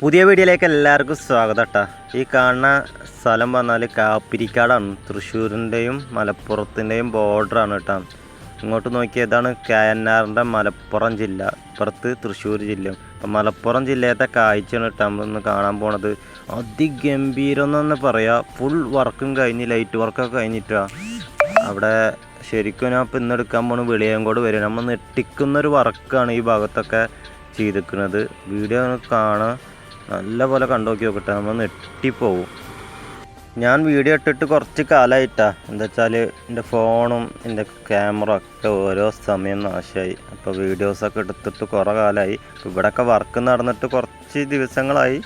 പുതിയ വീഡിയോയിലേക്ക് എല്ലാവർക്കും സ്വാഗതം കേട്ടോ ഈ കാണുന്ന സ്ഥലം പറഞ്ഞാൽ കാപ്പിരിക്കാടാണ്. തൃശ്ശൂരിന്റെയും മലപ്പുറത്തിന്റെയും ബോർഡറാണ് കേട്ടോ ഇങ്ങോട്ട് നോക്കിയതാണ് ഇതാണ് കെ എൻ ആറിന്റെ മലപ്പുറം ജില്ല. ഇപ്പുറത്ത് തൃശ്ശൂർ ജില്ല. അപ്പം മലപ്പുറം ജില്ലയത്തെ കാഴ്ചയാണ് കേട്ടോ നമ്മളൊന്ന് കാണാൻ പോണത്. അതിഗംഭീരം എന്ന് പറയാം ഫുൾ വർക്കും കഴിഞ്ഞ് ലൈറ്റ് വർക്കൊക്കെ കഴിഞ്ഞിട്ടാണ് അവിടെ ശരിക്കും ഞാൻ ഇപ്പം ഇന്നെടുക്കാൻ പോണ വെളിയങ്കോട് വരും നമ്മൾ നെട്ടിക്കുന്നൊരു വർക്കാണ് ഈ ഭാഗത്തൊക്കെ ചെയ്തിരിക്കുന്നത്. വീഡിയോ കാണാൻ നല്ല പോലെ കണ്ടു നോക്കി നോക്കട്ടെ. നമ്മൾ നെട്ടിപ്പോവും ഞാൻ വീഡിയോ ഇട്ടിട്ട് കുറച്ച് കാലമായിട്ടാ എന്താ വെച്ചാൽ എന്റെ ഫോണും എന്റെ ക്യാമറ ഒക്കെ ഓരോ സമയം നാശമായി അപ്പോൾ വീഡിയോസൊക്കെ എടുത്തിട്ട് കുറേ കാലമായി അപ്പോൾ ഇവിടെയൊക്കെ വർക്ക് നടന്നിട്ട് കുറച്ച് ദിവസങ്ങളായി.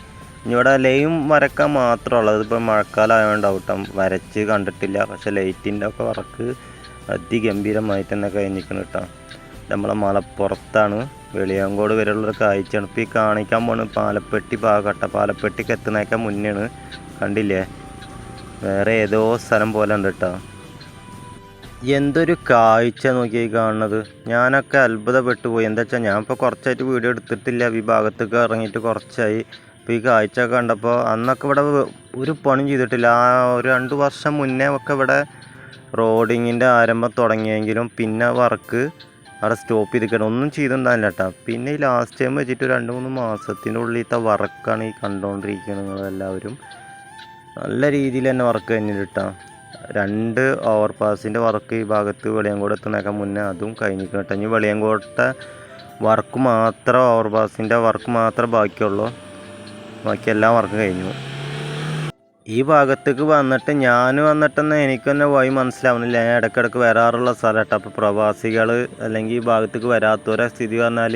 ഇനി ഇവിടെ ലൈം വരക്കാൻ മാത്രമുള്ളത് ഇതിപ്പോൾ മഴക്കാലമായതുകൊണ്ടാവട്ടം വരച്ച് കണ്ടിട്ടില്ല. പക്ഷേ ലൈറ്റിന്റെ ഒക്കെ വർക്ക് അതിഗംഭീരമായിട്ട് തന്നെ കഴിഞ്ഞിരിക്കണം കേട്ടോ. നമ്മളെ മലപ്പുറത്താണ്. വെളിയാങ്കോട് വരെയുള്ളൊരു കാഴ്ചയാണ്. ഇപ്പോൾ ഈ കാണിക്കാൻ പോണ് പാലപ്പെട്ടി ഭാഗട്ട പാലപ്പെട്ടിക്ക് എത്തുന്നതൊക്കെ മുന്നെയാണ്. കണ്ടില്ലേ? വേറെ ഏതോ സ്ഥലം പോലെ ഉണ്ട് കേട്ടോ. എന്തൊരു കാഴ്ച നോക്കി കാണുന്നത്. ഞാനൊക്കെ അത്ഭുതപ്പെട്ടു പോയി. എന്താ വെച്ചാൽ ഞാൻ ഇപ്പോൾ കുറച്ചായിട്ട് വീഡിയോ എടുത്തിട്ടില്ല. ഈ ഭാഗത്തേക്ക് ഇറങ്ങിയിട്ട് കുറച്ചായി. അപ്പോൾ ഈ കാഴ്ച കണ്ടപ്പോൾ അന്നൊക്കെ ഇവിടെ ഒരു പണിയും ചെയ്തിട്ടില്ല. ആ ഒരു രണ്ട് വർഷം മുന്നേ ഒക്കെ ഇവിടെ റോഡിങ്ങിന്റെ ആരംഭം തുടങ്ങിയെങ്കിലും പിന്നെ വർക്ക് അവിടെ സ്റ്റോപ്പ് ചെയ്തിരിക്കണം ഒന്നും ചെയ്തിട്ടുണ്ടാവില്ല കേട്ടോ. പിന്നെ ഈ ലാസ്റ്റ് ടൈം വെച്ചിട്ട് രണ്ട് മൂന്ന് മാസത്തിന്റെ ഇത്ത വർക്കാണ് ഈ കണ്ടുകൊണ്ടിരിക്കുന്നത് നിങ്ങളെല്ലാവരും നല്ല രീതിയിൽ തന്നെ വർക്ക് കഴിഞ്ഞിട്ട് കേട്ടോ. രണ്ട് ഓവർ പാസിന്റെ വർക്ക് ഈ ഭാഗത്ത് വെളിയങ്കോട് എത്തുന്നതൊക്കെ മുന്നേ അതും കഴിഞ്ഞിരിക്കണം കേട്ടോ. ഇനി വെളിയങ്കോട്ടെ വർക്ക് മാത്രം ഓവർ പാസിന്റെ വർക്ക് മാത്രമേ ബാക്കിയുള്ളൂ. ബാക്കി എല്ലാ വർക്കും കഴിഞ്ഞു. ഈ ഭാഗത്തേക്ക് വന്നിട്ട് ഞാൻ വന്നിട്ടെന്ന് എനിക്ക് തന്നെ വഴി മനസ്സിലാവുന്നില്ല. ഞാൻ ഇടയ്ക്കിടയ്ക്ക് വരാറുള്ള സ്ഥലമാട്ടോ. അപ്പോൾ പ്രവാസികൾ അല്ലെങ്കിൽ ഈ ഭാഗത്തേക്ക് വരാത്തവരെ സ്ഥിതി പറഞ്ഞാൽ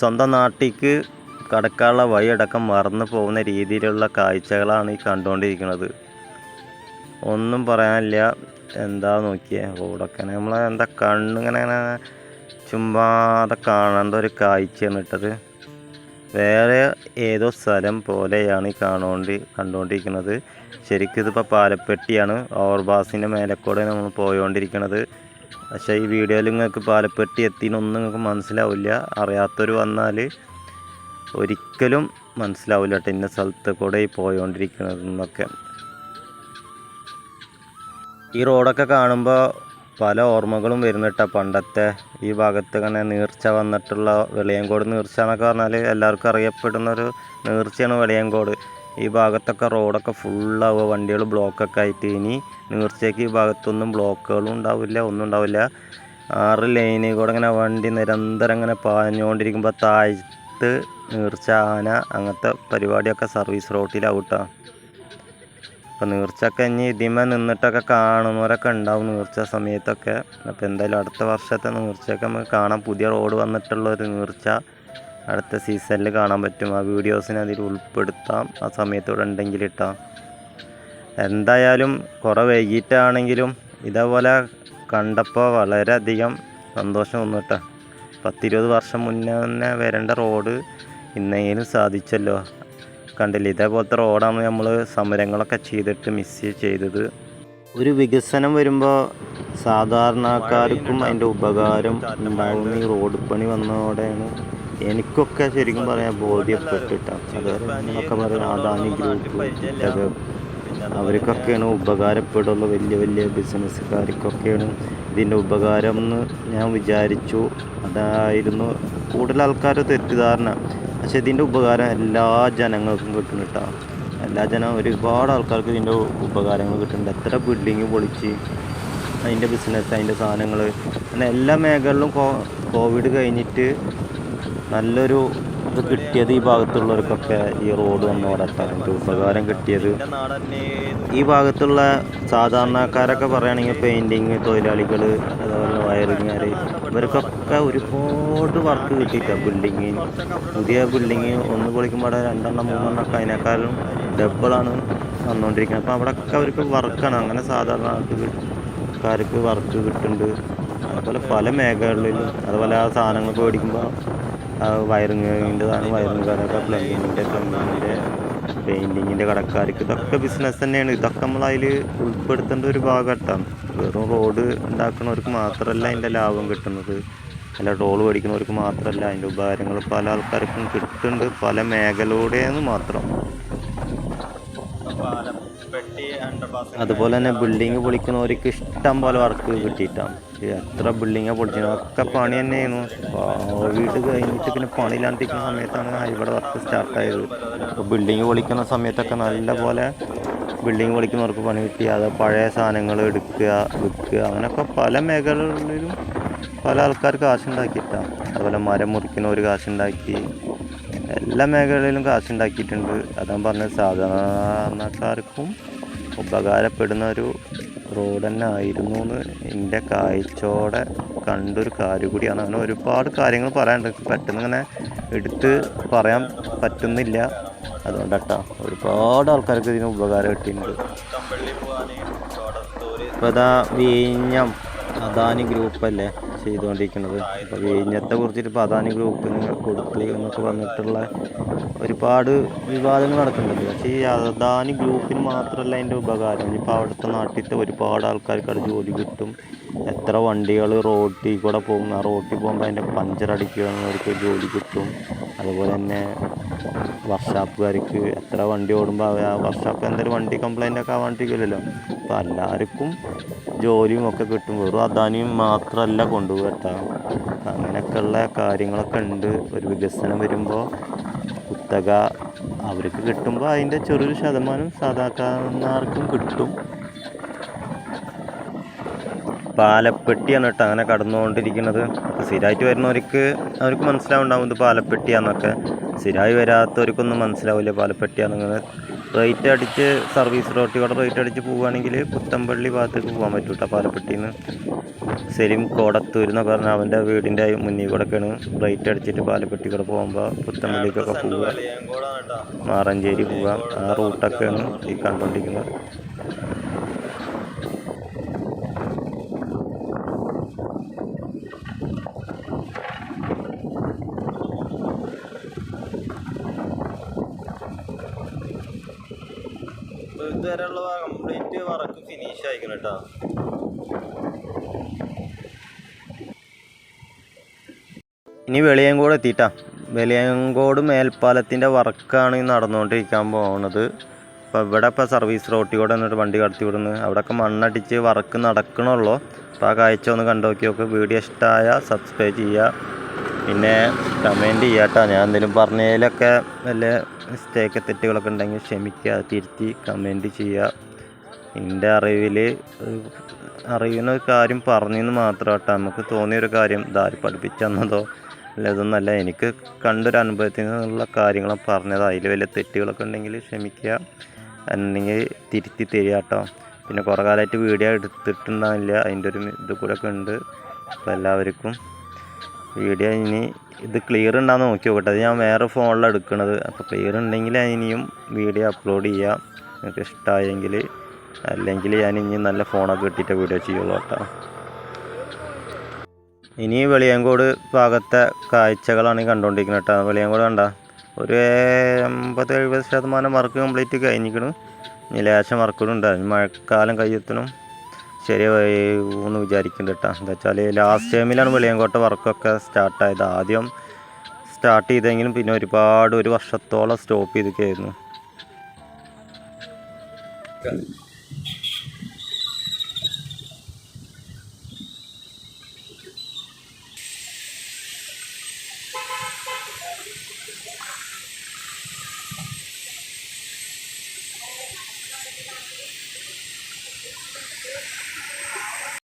സ്വന്തം നാട്ടിലേക്ക് കടക്കാനുള്ള വഴി അടക്കം മറന്നു പോകുന്ന രീതിയിലുള്ള കാഴ്ചകളാണ് ഈ കണ്ടുകൊണ്ടിരിക്കുന്നത്. ഒന്നും പറയാനില്ല. എന്താ നോക്കിയേ? റോഡൊക്കെ നമ്മളെ എന്താ കണ്ണിങ്ങനെ ചുമ്മാതെ കാണേണ്ട ഒരു കാഴ്ചയാണ് ഇട്ടത്. വേറെ ഏതോ സ്ഥലം പോലെയാണ് ഈ കാണോണ്ടി കണ്ടുകൊണ്ടിരിക്കുന്നത് ശരിക്കും ഇതിപ്പോൾ പാലപ്പെട്ടിയാണ്. ഓവർബാസിന്റെ മേലെക്കൂടെ നമ്മൾ പോയോണ്ടിരിക്കുന്നത് പക്ഷേ ഈ വീഡിയോയിൽ നിങ്ങൾക്ക് പാലപ്പെട്ടി എത്തിയെന്നൊന്നും നിങ്ങൾക്ക് മനസ്സിലാവില്ല. അറിയാത്തവർ വന്നാൽ ഒരിക്കലും മനസ്സിലാവില്ല കേട്ടോ ഇന്ന സ്ഥലത്ത് കൂടെ ഈ പോയോണ്ടിരിക്കുന്നതെന്നൊക്കെ ഈ റോഡൊക്കെ കാണുമ്പോൾ പല ഓർമ്മകളും വരുന്നിട്ട. പണ്ടത്തെ ഈ ഭാഗത്ത് ഇങ്ങനെ നീർച്ച വന്നിട്ടുള്ള വെളിയങ്കോട് നീർച്ച എന്നൊക്കെ പറഞ്ഞാൽ എല്ലാവർക്കും അറിയപ്പെടുന്ന ഒരു നീർച്ചയാണ് വെളിയങ്കോട്. ഈ ഭാഗത്തൊക്കെ റോഡൊക്കെ ഫുള്ളാവുക വണ്ടികൾ ബ്ലോക്കൊക്കെ ആയിട്ട്. ഇനി നീർച്ചയ്ക്ക് ഈ ഭാഗത്തൊന്നും ബ്ലോക്കുകളും ഉണ്ടാവില്ല ഒന്നും ഉണ്ടാവില്ല. ആറ് ലൈനിൽ കൂടെ ഇങ്ങനെ വണ്ടി നിരന്തരം ഇങ്ങനെ പാഞ്ഞുകൊണ്ടിരിക്കുമ്പോൾ താഴ്ത്ത് നീർച്ച ആന അങ്ങനത്തെ പരിപാടിയൊക്കെ സർവീസ് റോട്ടിലാവൂട്ടോ അപ്പോൾ നീർച്ചയൊക്കെ ഇനി ഇതിമ നിന്നിട്ടൊക്കെ കാണുന്നവരൊക്കെ ഉണ്ടാവും നീർച്ച സമയത്തൊക്കെ. അപ്പോൾ എന്തായാലും അടുത്ത വർഷത്തെ നീർച്ചയൊക്കെ നമുക്ക് കാണാം. പുതിയ റോഡ് വന്നിട്ടുള്ള ഒരു നീർച്ച അടുത്ത സീസണിൽ കാണാൻ പറ്റും. ആ വീഡിയോസിനെ അതിൽ ഉൾപ്പെടുത്താം. ആ സമയത്തൂടെ ഉണ്ടെങ്കിൽ ഇട്ടാം. എന്തായാലും കുറേ വൈകിട്ടാണെങ്കിലും ഇതേപോലെ കണ്ടപ്പോൾ വളരെയധികം സന്തോഷം വന്നു കേട്ടോ. പത്തിരുപത് വർഷം മുന്നേ തന്നെ വരേണ്ട റോഡ് ഇന്നെങ്കിലും സാധിച്ചല്ലോ. കണ്ടില്ല? ഇതേപോലത്തെ റോഡാണ് നമ്മൾ സമരങ്ങളൊക്കെ ചെയ്തിട്ട് മിസ് ചെയ്തത്. ഒരു വികസനം വരുമ്പോൾ സാധാരണക്കാർക്കും അതിന്റെ ഉപകാരം ഉണ്ടാകുന്ന ഈ റോഡ് പണി വന്നതോടെയാണ് എനിക്കൊക്കെ ശരിക്കും പറയാൻ ബോധ്യപ്പെട്ടിട്ടാണ്. അതായത് എന്നൊക്കെ പറയുന്ന അദാനി ഗ്രൂപ്പ് അവർക്കൊക്കെയാണ് ഉപകാരപ്പെടുള്ള വലിയ വലിയ ബിസിനസ്സുകാർക്കൊക്കെയാണ് ഇതിന്റെ ഉപകാരം എന്ന് ഞാൻ വിചാരിച്ചു. അതായിരുന്നു കൂടുതൽ ആൾക്കാർ തെറ്റിദ്ധാരണ. പക്ഷെ ഇതിന്റെ ഉപകാരം എല്ലാ ജനങ്ങൾക്കും കിട്ടും കേട്ടോ. എല്ലാ ജനം ഒരുപാട് ആൾക്കാർക്ക് ഇതിന്റെ ഉപകാരങ്ങൾ കിട്ടുന്നുണ്ട്. എത്ര ബിൽഡിങ് പൊളിച്ച് അതിന്റെ ബിസിനസ് അതിന്റെ സാധനങ്ങൾ. അങ്ങനെ എല്ലാ മേഖലകളിലും കോവിഡ് കഴിഞ്ഞിട്ട് നല്ലൊരു ഇത് കിട്ടിയത് ഈ ഭാഗത്തുള്ളവർക്കൊക്കെ ഈ റോഡ് വന്നോടട്ടെ അതിന്റെ ഉപകാരം കിട്ടിയത്. ഈ ഭാഗത്തുള്ള സാധാരണക്കാരൊക്കെ പറയുകയാണെങ്കിൽ പെയിന്റിങ് തൊഴിലാളികൾ അതുപോലെ വയറിങ്ങാർ ഇവർക്കൊക്കെ ഒരുപാട് വർക്ക് കിട്ടിയിട്ടാണ് ബിൽഡിങ് പുതിയ ബിൽഡിങ് ഒന്ന് പൊളിക്കുമ്പോൾ രണ്ടെണ്ണം മൂന്നെണ്ണം ഒക്കെ അതിനേക്കാളും ഡബിളാണ് വന്നുകൊണ്ടിരിക്കുന്നത് അപ്പോൾ അവിടെയൊക്കെ അവർക്ക് വർക്കാണ് അങ്ങനെ സാധാരണ ആൾക്കാർക്ക് വർക്ക് കിട്ടുന്നുണ്ട് അതുപോലെ പല മേഖലകളിലും അതുപോലെ ആ സാധനങ്ങൾ മേടിക്കുമ്പോൾ വയറിങ്ങിന്റെതാണ് വയറിങ്ങുകാരൊക്കെ പ്ലംബിങ്ങിന്റെ പ്ലംബിങ്ങിന്റെ പെയിന്റിങ്ങിന്റെ കടക്കാർക്ക്. ഇതൊക്കെ ബിസിനസ് തന്നെയാണ്. ഇതൊക്കെ നമ്മൾ അതിൽ ഉൾപ്പെടുത്തേണ്ട ഒരു ഭാഗത്താണ് വെറും റോഡ് ഉണ്ടാക്കുന്നവർക്ക് മാത്രമല്ല അതിന്റെ ലാഭം കിട്ടുന്നത്. അല്ല ടോൾ മേടിക്കുന്നവർക്ക് മാത്രമല്ല അതിന്റെ ഉപകാരങ്ങൾ പല ആൾക്കാർക്കും കിട്ടുന്നുണ്ട്. പല മേഖലയോടെയെന്ന് മാത്രം. അതുപോലെ തന്നെ ബിൽഡിങ് പൊളിക്കുന്നവർക്ക് ഇഷ്ടം പോലെ വർക്ക് കിട്ടിയിട്ടാണ് എത്ര ബിൽഡിങ്ങാണ് പൊളിച്ചത്? ഒക്കെ പണി തന്നെയായിരുന്നു. വീട് കഴിഞ്ഞിട്ട് പിന്നെ പണിയില്ലാണ്ടിരിക്കുന്ന സമയത്താണ് ഇവിടെ വർക്ക് സ്റ്റാർട്ടായത് അപ്പോൾ ബിൽഡിങ് പൊളിക്കുന്ന സമയത്തൊക്കെ നല്ല പോലെ ബിൽഡിങ് പൊളിക്കുന്നവർക്ക് പണി കിട്ടി. അത് പഴയ സാധനങ്ങൾ എടുക്കുക വിൽക്കുക അങ്ങനെയൊക്കെ പല മേഖലകളിലും പല ആൾക്കാർ കാശുണ്ടാക്കിയിട്ടാണ് അതുപോലെ മരം മുറിക്കുന്നവർ കാശുണ്ടാക്കി. എല്ലാ മേഖലയിലും കാശുണ്ടാക്കിയിട്ടുണ്ട്. അതാണ് പറഞ്ഞത് സാധാരണക്കാർക്കും ഉപകാരപ്പെടുന്ന ഒരു റോഡ് തന്നെ ആയിരുന്നു എന്ന് എന്റെ കാഴ്ചയോടെ കണ്ടൊരു കാര്യം കൂടിയാണ്. അങ്ങനെ ഒരുപാട് കാര്യങ്ങൾ പറയാനുണ്ട്. പെട്ടെന്ന് ഇങ്ങനെ എടുത്ത് പറയാൻ പറ്റുന്നില്ല. അതുകൊണ്ട് കേട്ടോ ഒരുപാട് ആൾക്കാർക്ക് ഇതിന് ഉപകാരം കിട്ടിയിട്ടുണ്ട്. ഇപ്പോൾ അതാ വിഴിഞ്ഞം അദാനി ഗ്രൂപ്പല്ലേ? ചെയ്തുകൊണ്ടിരിക്കുന്നത്. അപ്പോൾ വിഴിഞ്ഞത്തെ കുറിച്ചിട്ട് ഗ്രൂപ്പിൽ ഗ്രൂപ്പിന് കൊടുത്തു എന്നൊക്കെ പറഞ്ഞിട്ടുള്ള ഒരുപാട് വിവാദങ്ങൾ നടക്കുന്നുണ്ട്. പക്ഷേ ഈ അദാനി ഗ്രൂപ്പിന് മാത്രമല്ല അതിന്റെ ഉപകാരം. ഇപ്പോൾ അവിടുത്തെ നാട്ടിലത്തെ ഒരുപാട് ആൾക്കാർക്ക് അവിടെ ജോലി കിട്ടും. എത്ര വണ്ടികൾ റോട്ടിൽ കൂടെ പോകും. ആ റോട്ടിൽ പോകുമ്പോൾ അതിന്റെ പഞ്ചർ അടിക്കുന്നവർക്ക് ജോലി കിട്ടും. അതുപോലെ തന്നെ വർക്ക്ഷാപ്പുകാർക്ക് എത്ര വണ്ടി ഓടുമ്പോൾ ആ വർക്ക്ഷോപ്പ് എന്തൊരു വണ്ടി കംപ്ലൈന്റ് ഒക്കെ ആവാണ്ടിരിക്കില്ലല്ലോ അപ്പോൾ എല്ലാവർക്കും ജോലിയും ഒക്കെ കിട്ടും. വെറും അദാനിയും മാത്രമല്ല കൊണ്ടുപോകട്ടാ അങ്ങനെയൊക്കെയുള്ള കാര്യങ്ങളൊക്കെ ഉണ്ട്. ഒരു വികസനം വരുമ്പോൾ കുത്തക അവർക്ക് കിട്ടുമ്പോൾ അതിന്റെ ചെറിയൊരു ശതമാനം സാധാരണക്കാർക്കും കിട്ടും. പാലപ്പെട്ടിയാണ് കേട്ടോ അങ്ങനെ കടന്നുകൊണ്ടിരിക്കുന്നത്. സ്ഥിരമായിട്ട് വരുന്നവർക്ക് അവർക്ക് മനസ്സിലാവുണ്ടാവും ഇത് പാലപ്പെട്ടിയാന്നൊക്കെ. സ്ഥിരമായി വരാത്തവർക്കൊന്നും മനസ്സിലാവില്ല പാലപ്പെട്ടിയാണെന്ന് റേറ്റ് അടിച്ച് സർവീസ് റോട്ടിൽ കൂടെ റേറ്റ് അടിച്ച് പോവുകയാണെങ്കിൽ പുത്തമ്പള്ളി ഭാഗത്തേക്ക് പോകാൻ പറ്റും കേട്ടോ പാലപ്പെട്ടിയിൽ നിന്ന് സെലിം കോടത്തൂർ എന്ന് പറഞ്ഞാൽ അവന്റെ വീടിന്റെ മുന്നിൽ കൂടെയൊക്കെയാണ് റേറ്റ് അടിച്ചിട്ട് പാലപ്പെട്ടി കൂടെ പോകുമ്പോൾ പുത്തമ്പള്ളിക്കൊക്കെ പോവുക. മാറഞ്ചേരി പോവുക. ആ റൂട്ടൊക്കെയാണ് ഈ കണ്ടുകൊണ്ടിരിക്കുന്നത് ഇതുവരെയുള്ള കംപ്ലീറ്റ് വർക്ക് ഫിനിഷ് ആയിക്കണം കേട്ടോ ഇനി വെളിയങ്കോട് എത്തിയിട്ടാ വെളിയങ്കോട് മേൽപ്പാലത്തിന്റെ വർക്കാണ് നടന്നുകൊണ്ടിരിക്കാൻ പോകുന്നത് അപ്പോൾ ഇവിടെ ഇപ്പോൾ സർവീസ് റോട്ടിൽ കൂടെ എന്നിട്ട് വണ്ടി കടത്തി വിടുന്നു. അവിടെയൊക്കെ മണ്ണടിച്ച് വർക്ക് നടക്കണുള്ളൂ. അപ്പോൾ ആ കാഴ്ച ഒന്ന് കണ്ടു നോക്കി നോക്ക് വീഡിയോ ഇഷ്ടമായ സബ്സ്ക്രൈബ് ചെയ്യുക പിന്നെ കമന്റ് ചെയ്യാട്ടോ. ഞാൻ എന്തെങ്കിലും പറഞ്ഞതിലൊക്കെ വല്ല മിസ്റ്റേക്ക് തെറ്റുകളൊക്കെ ഉണ്ടെങ്കിൽ ക്ഷമിക്കുക തിരുത്തി കമന്റ് ചെയ്യുക. എന്റെ അറിവിൽ അറിയുന്ന ഒരു കാര്യം പറഞ്ഞെന്ന് മാത്രം കേട്ടോ നമുക്ക് തോന്നിയൊരു കാര്യം ഇതാര് പഠിപ്പിച്ചെന്നതോ അല്ല ഇതൊന്നല്ല. എനിക്ക് കണ്ടൊരു അനുഭവത്തിൽ നിന്നുള്ള കാര്യങ്ങളും പറഞ്ഞത്. അതിൽ വലിയ തെറ്റുകളൊക്കെ ഉണ്ടെങ്കിൽ ക്ഷമിക്കുക. അല്ലെങ്കിൽ തിരുത്തി തരിക കേട്ടോ പിന്നെ കുറേ കാലമായിട്ട് വീഡിയോ എടുത്തിട്ടുണ്ടാവില്ല. അതിന്റെ ഒരു ഇത് കൂടെ ഒക്കെ ഉണ്ട്. അപ്പോൾ എല്ലാവർക്കും വീഡിയോ ഇനി ഇത് ക്ലിയർ ഉണ്ടാകുന്ന നോക്കി നോക്കട്ടെ. അത് ഞാൻ വേറെ ഫോണിലാണ് എടുക്കുന്നത് അപ്പോൾ ക്ലിയർ ഉണ്ടെങ്കിൽ ഇനിയും വീഡിയോ അപ്ലോഡ് ചെയ്യാം. നിങ്ങൾക്ക് ഇഷ്ടമായെങ്കിൽ അല്ലെങ്കിൽ ഞാൻ ഇനി നല്ല ഫോണൊക്കെ ഇട്ടിട്ട് വീഡിയോ ചെയ്യുള്ളൂ കേട്ടോ. ഇനി വെളിയങ്കോട് ഭാഗത്തെ കാഴ്ചകളാണ് കണ്ടുകൊണ്ടിരിക്കുന്നത് കേട്ടോ. വെളിയങ്കോട് കണ്ട. ഒരു എൺപത് എഴുപത് ശതമാനം വർക്ക് കംപ്ലീറ്റ് കഴിഞ്ഞിരിക്കണം. ഇനി ലേശം വർക്കുകളുണ്ട് മഴക്കാലം കഴിയത്തിനും ശരിയായി എന്ന് വിചാരിക്കുന്നുണ്ട് കേട്ടോ. എന്താ വെച്ചാൽ ലാസ്റ്റ് ടൈമിലാണ് വെളിയങ്കോട്ട വർക്കൊക്കെ സ്റ്റാർട്ടായത് ആദ്യം സ്റ്റാർട്ട് ചെയ്തെങ്കിലും പിന്നെ ഒരുപാട് ഒരു വർഷത്തോളം സ്റ്റോപ്പ് ചെയ്തൊക്കെയായിരുന്നു